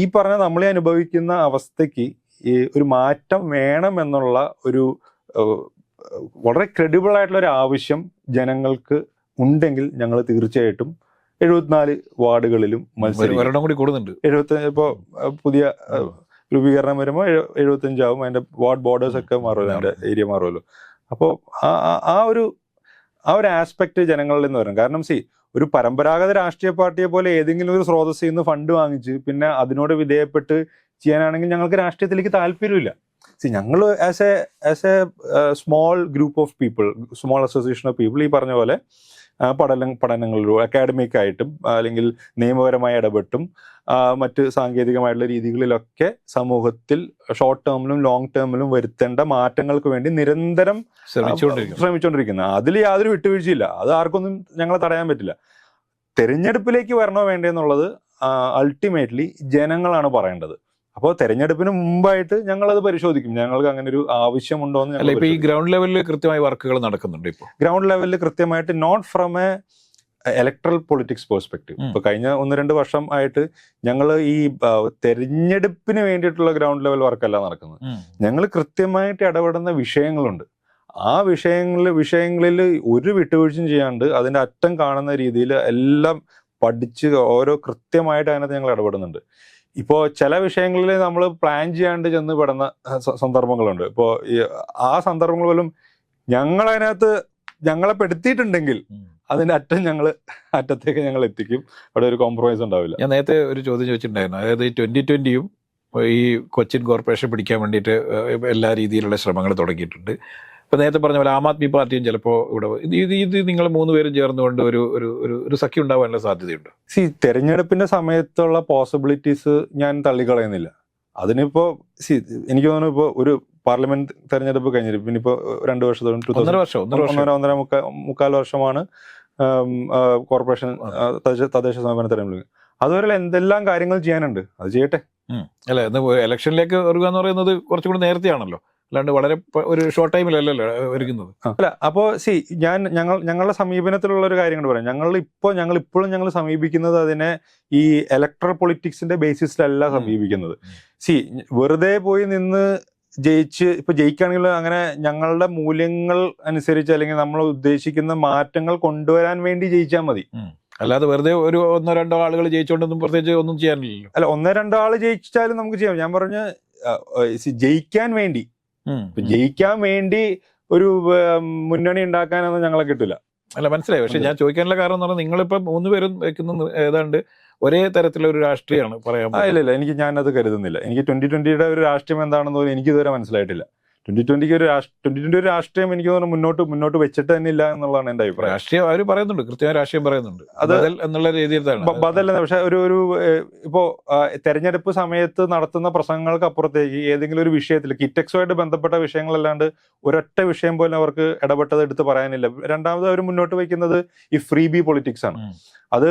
ഈ പറഞ്ഞ നമ്മളെ അനുഭവിക്കുന്ന അവസ്ഥയ്ക്ക് ഈ ഒരു മാറ്റം വേണം എന്നുള്ള ഒരു വളരെ ക്രെഡിബിൾ ആയിട്ടുള്ള ഒരു ആവശ്യം ജനങ്ങൾക്ക് ഉണ്ടെങ്കിൽ ഞങ്ങൾ തീർച്ചയായിട്ടും എഴുപത്തിനാല് വാർഡുകളിലും മത്സരം ഒരെണ്ണം കൂടി കൂടുന്നുണ്ട്. എഴുപത്തി ഇപ്പോൾ പുതിയ രൂപീകരണം വരുമ്പോൾ എഴുപത്തഞ്ചാവും അതിന്റെ വാർഡ് ബോർഡേഴ്സ് ഒക്കെ മാറുമല്ലോ അതിന്റെ ഏരിയ മാറുമല്ലോ. അപ്പോൾ ആ ആ- ഒരു ആ ഒരു ആസ്പെക്ട് ജനങ്ങളിൽ നിന്ന് വരും കാരണം സി ഒരു പരമ്പരാഗത രാഷ്ട്രീയ പാർട്ടിയെ പോലെ ഏതെങ്കിലും ഒരു സ്രോതസ്സിൽ നിന്ന് ഫണ്ട് വാങ്ങിച്ച് പിന്നെ അതിനോട് വിധേയപ്പെട്ട് ചെയ്യാനാണെങ്കിൽ ഞങ്ങൾക്ക് രാഷ്ട്രീയത്തിലേക്ക് താല്പര്യമില്ല. സി ഞങ്ങൾ as a as a small group of people small association of people ഈ പറഞ്ഞ പോലെ പഠന പഠനങ്ങളിലൂടെ അക്കാഡമിക് ആയിട്ടും അല്ലെങ്കിൽ നിയമപരമായി ഇടപെട്ടും മറ്റ് സാങ്കേതികമായിട്ടുള്ള രീതികളിലൊക്കെ സമൂഹത്തിൽ ഷോർട്ട് ടേമിലും ലോങ് ടേമിലും വരുത്തേണ്ട മാറ്റങ്ങൾക്ക് വേണ്ടി നിരന്തരം ശ്രമിച്ചുകൊണ്ടിരിക്കുന്നു. ശ്രമിച്ചുകൊണ്ടിരിക്കുന്നത് അതിൽ യാതൊരു വിട്ടുവീഴ്ചയില്ല. അത് ആർക്കൊന്നും ഞങ്ങളെ തടയാൻ പറ്റില്ല. തെരഞ്ഞെടുപ്പിലേക്ക് വരണോ വേണ്ടേ എന്നുള്ളത് അൾട്ടിമേറ്റ്ലി ജനങ്ങളാണ് പറയേണ്ടത്. അപ്പോൾ തെരഞ്ഞെടുപ്പിന് മുമ്പായിട്ട് ഞങ്ങൾ അത് പരിശോധിക്കും. ഞങ്ങൾക്ക് അങ്ങനെ ഒരു ആവശ്യമുണ്ടോ എന്ന് ഈ ഗ്രൗണ്ട് ലെവലിൽ കൃത്യമായി വർക്കുകൾ നടക്കുന്നുണ്ട് ഇപ്പോൾ ഗ്രൗണ്ട് ലെവലിൽ കൃത്യമായിട്ട് not from a electoral politics perspective. ഇപ്പൊ കഴിഞ്ഞ ഒന്ന് രണ്ട് വർഷം ആയിട്ട് ഞങ്ങൾ ഈ തെരഞ്ഞെടുപ്പിന് വേണ്ടിയിട്ടുള്ള ഗ്രൗണ്ട് ലെവൽ വർക്കല്ല നടക്കുന്നത്. ഞങ്ങൾ കൃത്യമായിട്ട് ഇടപെടുന്ന വിഷയങ്ങളുണ്ട്. ആ വിഷയങ്ങളിൽ വിഷയങ്ങളിൽ ഒരു വിട്ടുവീഴ്ചയും ചെയ്യാണ്ട് അതിന്റെ അറ്റം കാണുന്ന രീതിയിൽ എല്ലാം പഠിച്ച് ഓരോ കൃത്യമായിട്ട് അതിനകത്ത് ഞങ്ങൾ ഇടപെടുന്നുണ്ട്. ഇപ്പോൾ ചില വിഷയങ്ങളിൽ നമ്മൾ പ്ലാൻ ചെയ്യാണ്ട് ചെന്ന് പെടുന്ന സന്ദർഭങ്ങളുണ്ട്. ഇപ്പോൾ ആ സന്ദർഭങ്ങൾ പോലും ഞങ്ങൾ അതിനകത്ത് ഞങ്ങളെ പെടുത്തിയിട്ടുണ്ടെങ്കിൽ അതിന്റെ അറ്റം ഞങ്ങൾ അറ്റത്തേക്ക് ഞങ്ങൾ എത്തിക്കും. അവിടെ ഒരു കോംപ്രമൈസ് ഉണ്ടാവില്ല. ഞാൻ നേരത്തെ ഒരു ചോദ്യം ചോദിച്ചിട്ടുണ്ടായിരുന്നു. അതായത് ഈ ട്വന്റി ട്വന്റിയും ഈ കൊച്ചിൻ കോർപ്പറേഷൻ പിടിക്കാൻ വേണ്ടിയിട്ട് എല്ലാ രീതിയിലുള്ള ശ്രമങ്ങൾ തുടങ്ങിയിട്ടുണ്ട്. ഇപ്പൊ നേരത്തെ പറഞ്ഞ പോലെ ആം ആദ്മി പാർട്ടിയും ചിലപ്പോൾ ഇവിടെ ഇത് ഇത് നിങ്ങൾ മൂന്ന് പേരും ചേർന്നുകൊണ്ട് ഒരു ഒരു ഒരു ഒരു സഖ്യം ഉണ്ടാവാനുള്ള സാധ്യതയുണ്ട്. സി തെരഞ്ഞെടുപ്പിന്റെ സമയത്തുള്ള പോസിബിലിറ്റീസ് ഞാൻ തള്ളിക്കളയുന്നില്ല. അതിനിപ്പോ സി എനിക്ക് തോന്നുന്നു ഇപ്പോൾ ഒരു പാർലമെന്റ് തെരഞ്ഞെടുപ്പ് കഴിഞ്ഞിട്ട് പിന്നെ ഇപ്പോൾ രണ്ട് വർഷത്തോളം ഒന്നര വർഷം ഒന്നര ഒന്നര മുക്കാൽ മുക്കാൽ വർഷമാണ് കോർപ്പറേഷൻ തദ്ദേശ- സ്വയംഭരണ തെരഞ്ഞെടുപ്പ്. അതുവരെ എന്തെല്ലാം കാര്യങ്ങൾ ചെയ്യാനുണ്ട്? അത് ചെയ്യട്ടെ. അല്ലെ ഇലക്ഷനിലേക്ക് ഒരുങ്ങുക എന്ന് പറയുന്നത് കുറച്ചുകൂടി നേരത്തെയാണല്ലോ. അല്ലാണ്ട് വളരെ ഒരു ഷോർട്ട് ടൈമിലല്ലല്ലോ ഒരുക്കുന്നത്. അല്ല അപ്പോൾ സി ഞാൻ ഞങ്ങൾ ഞങ്ങളുടെ സമീപനത്തിലുള്ള ഒരു കാര്യം കൊണ്ട് പറയാം. ഞങ്ങൾ ഇപ്പോൾ ഞങ്ങൾ ഇപ്പോഴും ഞങ്ങൾ സമീപിക്കുന്നത് അതിനെ ഈ ഇലക്ട്രൽ പൊളിറ്റിക്സിന്റെ ബേസിസിലല്ല. സമീപിക്കുന്നത്. സി വെറുതെ പോയി നിന്ന് ജയിച്ച് ഇപ്പൊ ജയിക്കുകയാണെങ്കിൽ അങ്ങനെ ഞങ്ങളുടെ മൂല്യങ്ങൾ അനുസരിച്ച് അല്ലെങ്കിൽ നമ്മൾ ഉദ്ദേശിക്കുന്ന മാറ്റങ്ങൾ കൊണ്ടുവരാൻ വേണ്ടി ജയിച്ചാൽ മതി. അല്ലാതെ വെറുതെ ഒരു ഒന്നോ രണ്ടോ ആളുകൾ ജയിച്ചുകൊണ്ടൊന്നും പ്രത്യേകിച്ച് ഒന്നും ചെയ്യാനില്ലല്ലോ. അല്ല ഒന്നോ രണ്ടോ ആൾ ജയിച്ചാലും നമുക്ക് ചെയ്യാം. ഞാൻ പറഞ്ഞ ജയിക്കാൻ വേണ്ടി ജയിക്കാൻ വേണ്ടി ഒരു മുന്നണി ഉണ്ടാക്കാനൊന്നും ഞങ്ങളെ കിട്ടില്ല അല്ല മനസ്സിലായി. പക്ഷെ ഞാൻ ചോദിക്കാനുള്ള കാരണം എന്ന് പറഞ്ഞാൽ നിങ്ങളിപ്പം മൂന്ന് പേരും വെക്കുന്ന ഏതാണ്ട് ഒരേ തരത്തിലുള്ള ഒരു രാഷ്ട്രീയമാണ് പറയാൻ ഇല്ല ഇല്ല. എനിക്ക് ഞാനത് കരുതുന്നില്ല. എനിക്ക് ട്വന്റി ട്വന്റിയുടെ ഒരു രാഷ്ട്രീയം എന്താണെന്ന് പോലും എനിക്ക് ഇതുവരെ മനസ്സിലായിട്ടില്ല. ട്വന്റി ട്വന്റിക്ക് ഒരു ട്വന്റി ട്വന്റി ഒരു രാഷ്ട്രീയം എനിക്ക് തോന്നുന്നു മുന്നോട്ട് മുന്നോട്ട് വെച്ചിട്ട് തന്നെ ഇല്ല എന്നുള്ളതാണ് എന്റെ അഭിപ്രായം. രാഷ്ട്രീയം അവർ പറയുന്നുണ്ട് കൃത്യമായ രാഷ്ട്രീയം പറയുന്നുണ്ട്. അത് എന്നുള്ള രീതിയിൽ തന്നെ ബ- ബദലല്ല പക്ഷെ ഒരു ഒരു ഇപ്പോ തെരഞ്ഞെടുപ്പ് സമയത്ത് നടത്തുന്ന പ്രസംഗങ്ങൾക്ക് അപ്പുറത്തേക്ക് ഏതെങ്കിലും ഒരു വിഷയത്തിൽ കിറ്റക്സുമായിട്ട് ബന്ധപ്പെട്ട വിഷയങ്ങളല്ലാണ്ട് ഒരൊറ്റ വിഷയം പോലും അവർക്ക് ഇടപെട്ടത് എടുത്ത് പറയാനില്ല. രണ്ടാമത് അവർ മുന്നോട്ട് വയ്ക്കുന്നത് ഈ ഫ്രീ ബി പൊളിറ്റിക്സ് ആണ്. അത്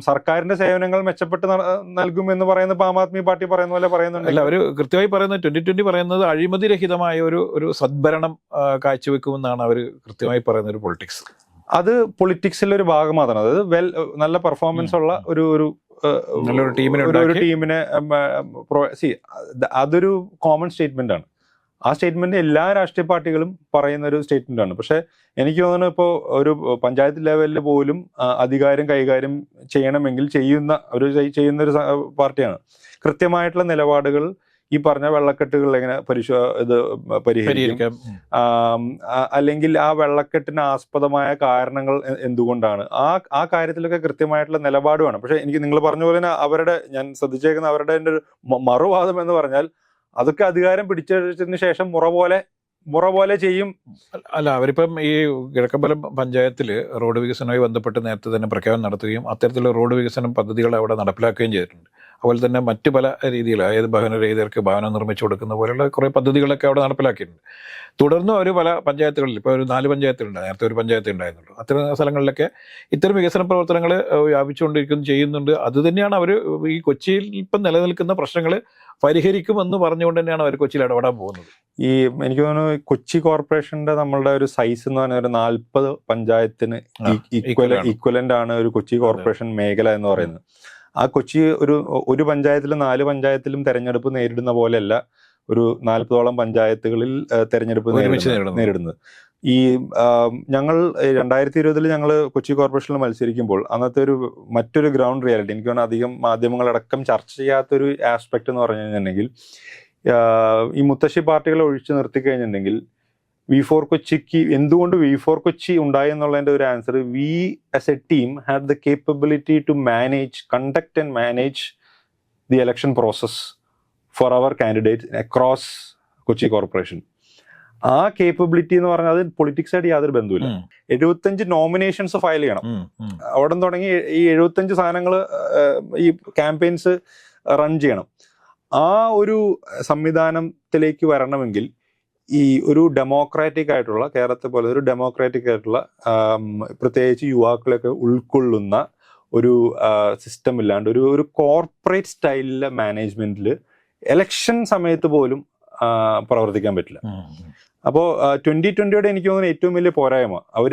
സർക്കാരിന്റെ സേവനങ്ങൾ മെച്ചപ്പെട്ട് നൽകും എന്ന് പറയുന്ന ആം ആദ്മി പാർട്ടി പറയുന്ന പോലെ അല്ല പറയുന്നുണ്ട് അവർ കൃത്യമായി പറയുന്നത് ട്വന്റി ട്വന്റി പറയുന്നത് അഴിമതി രഹിതമായ ഒരു ഒരു സദ്ഭരണം കാഴ്ചവെക്കുമെന്നാണ് അവർ കൃത്യമായി പറയുന്ന ഒരു പൊളിറ്റിക്സ് അത് പൊളിറ്റിക്സിലെ ഒരു ഭാഗം മാത്രമാണ് അതായത് വെൽ നല്ല പെർഫോമൻസ് ഉള്ള ഒരു ഒരു നല്ലൊരു ടീമിനെ ഒരു-. ടീമിനെ സി അതൊരു കോമൺ സ്റ്റേറ്റ്മെന്റ് ആണ്. ആ സ്റ്റേറ്റ്മെന്റ് എല്ലാ രാഷ്ട്രീയ പാർട്ടികളും പറയുന്ന ഒരു സ്റ്റേറ്റ്മെന്റ് ആണ്. പക്ഷെ എനിക്ക് തോന്നുന്നു ഇപ്പോൾ ഒരു പഞ്ചായത്ത് ലെവലിൽ പോലും അധികാരം കൈകാര്യം ചെയ്യണമെങ്കിൽ ചെയ്യുന്ന ഒരു ചെയ്യുന്ന ഒരു പാർട്ടിയാണ്. കൃത്യമായിട്ടുള്ള നിലപാടുകൾ ഈ പറഞ്ഞ വെള്ളക്കെട്ടുകൾ എങ്ങനെ പരിശോ ഇത് പരിഹരിക്കും? അല്ലെങ്കിൽ ആ വെള്ളക്കെട്ടിന് ആസ്പദമായ കാരണങ്ങൾ എന്തുകൊണ്ടാണ്? ആ ആ കാര്യത്തിലൊക്കെ കൃത്യമായിട്ടുള്ള നിലപാട് വേണം. പക്ഷെ എനിക്ക് നിങ്ങൾ പറഞ്ഞ പോലെ തന്നെ അവരുടെ ഞാൻ ശ്രദ്ധിച്ചേക്കുന്ന അവരുടെ എന്റെ ഒരു മറുവാദം എന്ന് പറഞ്ഞാൽ അതൊക്കെ അധികാരം പിടിച്ചതിന് ശേഷം മുറ പോലെ മുറ പോലെ ചെയ്യും. അല്ല അവരിപ്പം ഈ കിഴക്കമ്പലം പഞ്ചായത്തിൽ റോഡ് വികസനവുമായി ബന്ധപ്പെട്ട് നേരത്തെ തന്നെ പ്രഖ്യാപനം നടത്തുകയും അത്തരത്തിലുള്ള റോഡ് വികസന പദ്ധതികൾ അവിടെ നടപ്പിലാക്കുകയും ചെയ്തിട്ടുണ്ട്. അതുപോലെ തന്നെ മറ്റു പല രീതിയിൽ അതായത് ഭവനരഹിതർക്ക് ഭവനം നിർമ്മിച്ചു കൊടുക്കുന്ന പോലെയുള്ള കുറേ പദ്ധതികളൊക്കെ അവിടെ നടപ്പിലാക്കിയിട്ടുണ്ട്. തുടർന്ന് അവർ പല പഞ്ചായത്തുകളിൽ ഇപ്പോൾ ഒരു നാല് പഞ്ചായത്തുണ്ട് നേരത്തെ ഒരു പഞ്ചായത്ത് ഉണ്ടായിരുന്നുള്ളൂ. അത്തരം സ്ഥലങ്ങളിലൊക്കെ ഇത്തരം വികസന പ്രവർത്തനങ്ങൾ വ്യാപിച്ചുകൊണ്ടിരിക്കുന്നു ചെയ്യുന്നുണ്ട്. അത് തന്നെയാണ് അവർ ഈ കൊച്ചിയിൽ ഇപ്പം നിലനിൽക്കുന്ന പ്രശ്നങ്ങൾ പരിഹരിക്കുമെന്ന് പറഞ്ഞുകൊണ്ട് തന്നെയാണ് അവർ കൊച്ചിയിൽ ഇടപെടാൻ പോകുന്നത്. ഈ എനിക്ക് തോന്നുന്നു കൊച്ചി കോർപ്പറേഷന്റെ നമ്മളുടെ ഒരു സൈസ് എന്ന് പറഞ്ഞാൽ ഒരു നാൽപ്പത് പഞ്ചായത്തിന്. ഈക്വലന്റ് ആണ് ഒരു കൊച്ചി കോർപ്പറേഷൻ മേഖല എന്ന് പറയുന്നത്. ആ കൊച്ചി ഒരു ഒരു പഞ്ചായത്തിലും നാല് പഞ്ചായത്തിലും തെരഞ്ഞെടുപ്പ് നേരിടുന്ന പോലെയല്ല ഒരു നാൽപ്പതോളം പഞ്ചായത്തുകളിൽ തെരഞ്ഞെടുപ്പ്. നേരിടുന്നത് ഈ ഞങ്ങൾ രണ്ടായിരത്തി ഇരുപതിൽ ഞങ്ങൾ കൊച്ചി കോർപ്പറേഷനിൽ മത്സരിക്കുമ്പോൾ അന്നത്തെ ഒരു മറ്റൊരു ഗ്രൗണ്ട് റിയാലിറ്റി എനിക്ക് തോന്നുന്നു അധികം മാധ്യമങ്ങളടക്കം ചർച്ച ചെയ്യാത്തൊരു ആസ്പെക്ട് എന്ന് പറഞ്ഞു കഴിഞ്ഞിട്ടുണ്ടെങ്കിൽ ഈ മുത്തശ്ശി പാർട്ടികളെ ഒഴിച്ചു നിർത്തി കഴിഞ്ഞിട്ടുണ്ടെങ്കിൽ വി ഫോർ കൊച്ചിക്ക് എന്തുകൊണ്ട് വി ഫോർ കൊച്ചി ഉണ്ടായി എന്നുള്ളതിന്റെ ഒരു answer we as a team have the capability to manage conduct and manage the election process for our candidate across Kochi corporation ആ കേപ്പബിലിറ്റി എന്ന് പറഞ്ഞാൽ അത് പൊളിറ്റിക്സ് ആയിട്ട് യാതൊരു ബന്ധവുമില്ല. ഉം, എഴുപത്തഞ്ച് നോമിനേഷൻസ് ഫയൽ ചെയ്യണം. അവിടെ തുടങ്ങി ഈ എഴുപത്തഞ്ച് സാധനങ്ങൾ ഈ ക്യാമ്പയിൻസ് റൺ ചെയ്യണം. ആ ഒരു സംവിധാനത്തിലേക്ക് വരണമെങ്കിൽ ഈ ഒരു ഡെമോക്രാറ്റിക് ആയിട്ടുള്ള കേരളത്തെ പോലെ ഒരു ഡെമോക്രാറ്റിക് ആയിട്ടുള്ള പ്രത്യേകിച്ച് യുവാക്കളെയൊക്കെ ഉൾക്കൊള്ളുന്ന ഒരു സിസ്റ്റം ഇല്ലാണ്ട് ഒരു ഒരു കോർപ്പറേറ്റ് സ്റ്റൈലിലെ മാനേജ്മെന്റിൽ എലക്ഷൻ സമയത്ത് പോലും പ്രവർത്തിക്കാൻ പറ്റില്ല. അപ്പോൾ ട്വന്റി ട്വന്റിയുടെ എനിക്ക് തോന്നുന്ന ഏറ്റവും വലിയ പോരായ്മ അവർ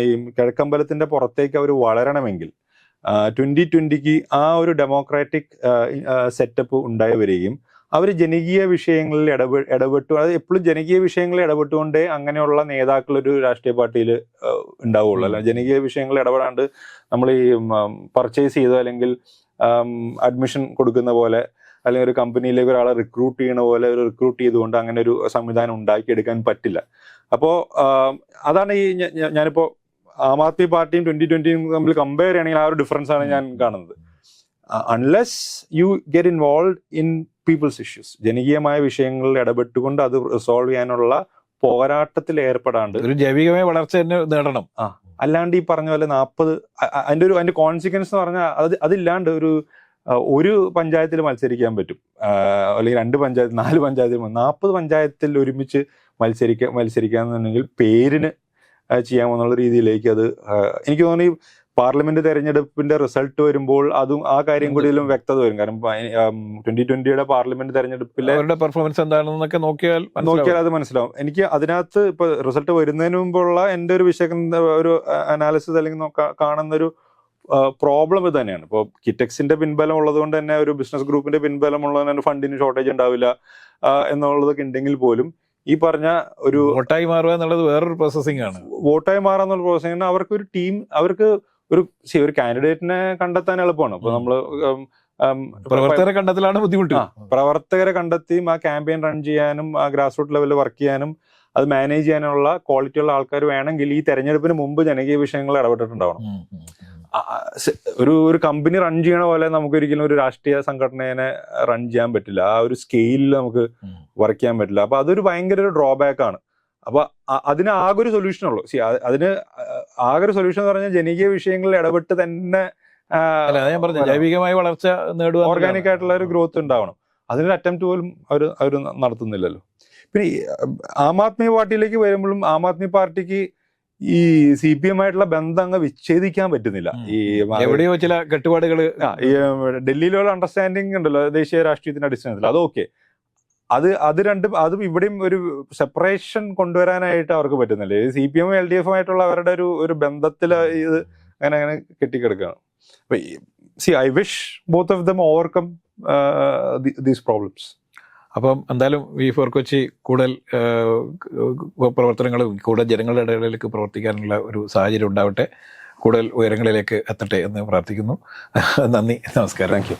ഈ കിഴക്കമ്പലത്തിന്റെ പുറത്തേക്ക് അവർ വളരണമെങ്കിൽ ട്വന്റി ട്വന്റിക്ക് ആ ഒരു ഡെമോക്രാറ്റിക് സെറ്റപ്പ് ഉണ്ടായി വരികയും അവർ ജനകീയ വിഷയങ്ങളിൽ ഇടപെ ഇടപെട്ടു. അതായത് എപ്പോഴും ജനകീയ വിഷയങ്ങളിൽ ഇടപെട്ടുകൊണ്ടേ അങ്ങനെയുള്ള നേതാക്കൾ ഒരു രാഷ്ട്രീയ പാർട്ടിയിൽ ഉണ്ടാവുള്ളൂ. അല്ല ജനകീയ വിഷയങ്ങളിൽ ഇടപെടാണ്ട് നമ്മൾ ഈ പർച്ചേസ് ചെയ്തോ അല്ലെങ്കിൽ അഡ്മിഷൻ കൊടുക്കുന്ന പോലെ അല്ലെങ്കിൽ ഒരു കമ്പനിയിലേക്ക് ഒരാളെ റിക്രൂട്ട് ചെയ്യണ പോലെ ഒരു റിക്രൂട്ട് ചെയ്തുകൊണ്ട് അങ്ങനെ ഒരു സംവിധാനം ഉണ്ടാക്കിയെടുക്കാൻ പറ്റില്ല. അപ്പോൾ അതാണ് ഈ ഞാനിപ്പോൾ ആം ആദ്മി പാർട്ടിയും ട്വന്റി ട്വന്റിയും തമ്മിൽ കമ്പയർ ചെയ്യണമെങ്കിൽ ആ ഒരു ഡിഫറൻസ് ആണ് ഞാൻ കാണുന്നത്. Unless you get involve in people's issues ജനകീയമായ വിഷയങ്ങളിൽ ഇടപെട്ടുകൊണ്ട് അത് സോൾവ് ചെയ്യാനുള്ള പോരാട്ടത്തിൽ ഏർപ്പെടാണ്ട് ഒരു ജൈവികമായ വളർച്ച തന്നെ നേടണം. ആ അല്ലാണ്ട് ഈ പറഞ്ഞ പോലെ നാൽപ്പത് അതിന്റെ ഒരു അതിന്റെ കോൺസിക്വൻസ് എന്ന് പറഞ്ഞാൽ അത് അതില്ലാണ്ട് ഒരു ഒരു പഞ്ചായത്തിൽ മത്സരിക്കാൻ പറ്റും. അല്ലെങ്കിൽ രണ്ട് പഞ്ചായത്ത് നാല് പഞ്ചായത്തിൽ നാൽപ്പത് പഞ്ചായത്തിൽ ഒരുമിച്ച് മത്സരിക്ക മത്സരിക്കാന്നുണ്ടെങ്കിൽ പേരിന് ചെയ്യാമെന്നുള്ള രീതിയിലേക്ക് അത് എനിക്ക് തോന്നുന്നു പാർലമെന്റ് തെരഞ്ഞെടുപ്പിന്റെ റിസൾട്ട് വരുമ്പോൾ അതും ആ കാര്യം കൂടിയിലും വ്യക്തത വരും. കാരണം ട്വന്റി ട്വന്റിയുടെ പാർലമെന്റ് തെരഞ്ഞെടുപ്പിലെ പെർഫോമൻസ് എന്താണെന്നൊക്കെ നോക്കിയാൽ. നോക്കിയാൽ അത് മനസ്സിലാവും. എനിക്ക് അതിനകത്ത് ഇപ്പൊ റിസൾട്ട് വരുന്നതിന് മുമ്പുള്ള എന്റെ ഒരു വിഷയ ഒരു അനാലിസിസ് അല്ലെങ്കിൽ കാണുന്ന ഒരു പ്രോബ്ലം ഇത് തന്നെയാണ്. ഇപ്പോൾ കിറ്റക്സിന്റെ പിൻബലം ഉള്ളത് കൊണ്ട് തന്നെ ഒരു ബിസിനസ് ഗ്രൂപ്പിന്റെ പിൻബലം ഉള്ളത് തന്നെ ഫണ്ടിന് ഷോർട്ടേജ് ഉണ്ടാവില്ല എന്നുള്ളതൊക്കെ ഉണ്ടെങ്കിൽ പോലും ഈ പറഞ്ഞ ഒരു വോട്ടായി മാറുക എന്നുള്ളത് വേറൊരു പ്രോസസ്സിംഗ് ആണ്. വോട്ടായി മാറുക എന്നുള്ള പ്രോസസ്സിംഗ് അവർക്ക് ഒരു ടീം അവർക്ക് ഒരു സി ഒരു കാൻഡിഡേറ്റിനെ കണ്ടെത്താൻ എളുപ്പമാണ്. അപ്പൊ. നമ്മൾ പ്രവർത്തകരെ കണ്ടെത്തലാണ് ബുദ്ധിമുട്ട്. പ്രവർത്തകരെ കണ്ടെത്തിയും ആ ക്യാമ്പയിൻ റൺ ചെയ്യാനും ആ ഗ്രാസ് റൂട്ട് ലെവലിൽ വർക്ക് ചെയ്യാനും അത് മാനേജ് ചെയ്യാനുള്ള ക്വാളിറ്റി ഉള്ള ആൾക്കാർ വേണമെങ്കിൽ ഈ തെരഞ്ഞെടുപ്പിന് മുമ്പ് ജനകീയ വിഷയങ്ങൾ ഇടപെട്ടിട്ടുണ്ടാവണം. ഒരു ഒരു കമ്പനി റൺ ചെയ്യണ പോലെ നമുക്ക് ഒരിക്കലും ഒരു രാഷ്ട്രീയ സംഘടനയെ റൺ ചെയ്യാൻ പറ്റില്ല. ആ ഒരു സ്കെയിലിൽ നമുക്ക് വർക്ക് ചെയ്യാൻ പറ്റില്ല. അപ്പൊ അതൊരു ഭയങ്കര ഒരു ഡ്രോബാക്ക് ആണ്. അപ്പൊ അ- അതിന് ആകെ ഒരു സൊല്യൂഷൻ ഉള്ളൂ. സി അതിന് ആകെ ഒരു സൊല്യൂഷൻ എന്ന് പറഞ്ഞാൽ ജനകീയ വിഷയങ്ങളിൽ ഇടപെട്ട് തന്നെ ഞാൻ പറഞ്ഞു ജൈവികമായി വളർച്ച നേടുക ഓർഗാനിക് ആയിട്ടുള്ള ഒരു ഗ്രോത്ത് ഉണ്ടാവണം. അതിനൊരു അറ്റംപ്റ്റ് പോലും അവർ അവർ നടത്തുന്നില്ലല്ലോ. പിന്നെ ആം ആദ്മി പാർട്ടിയിലേക്ക് വരുമ്പോഴും ആം ആദ്മി പാർട്ടിക്ക് ഈ സി പി എം ആയിട്ടുള്ള ബന്ധം അങ്ങ് വിച്ഛേദിക്കാൻ പറ്റുന്നില്ല. ഈ എവിടെയോ ചില കെട്ടുപാടുകൾ ഡൽഹിയിലുള്ള അണ്ടർസ്റ്റാൻഡിങ് ഉണ്ടല്ലോ ദേശീയ രാഷ്ട്രീയത്തിന്റെ അടിസ്ഥാനത്തിൽ. അത് ഓക്കെ അത് അത് രണ്ടും അതും ഇവിടെയും ഒരു സെപ്പറേഷൻ കൊണ്ടുവരാനായിട്ട് അവർക്ക് പറ്റുന്നില്ല. സി പി എമ്മും എൽ ഡി എഫും ആയിട്ടുള്ള അവരുടെ ഒരു ഒരു ബന്ധത്തിൽ ഇത് അങ്ങനെ അങ്ങനെ കെട്ടിക്കിടക്കുകയാണ്. അപ്പൊ see I wish both of them overcome these problems അപ്പം എന്തായാലും വി ഫോർ കൊച്ചി കൂടുതൽ പ്രവർത്തനങ്ങളും കൂടുതൽ ജനങ്ങളുടെ ഇടയിലേക്ക് പ്രവർത്തിക്കാനുള്ള ഒരു സാഹചര്യം ഉണ്ടാവട്ടെ. കൂടുതൽ ഉയരങ്ങളിലേക്ക് എത്തട്ടെ എന്ന് പ്രാർത്ഥിക്കുന്നു. നന്ദി നമസ്കാരം. Thank you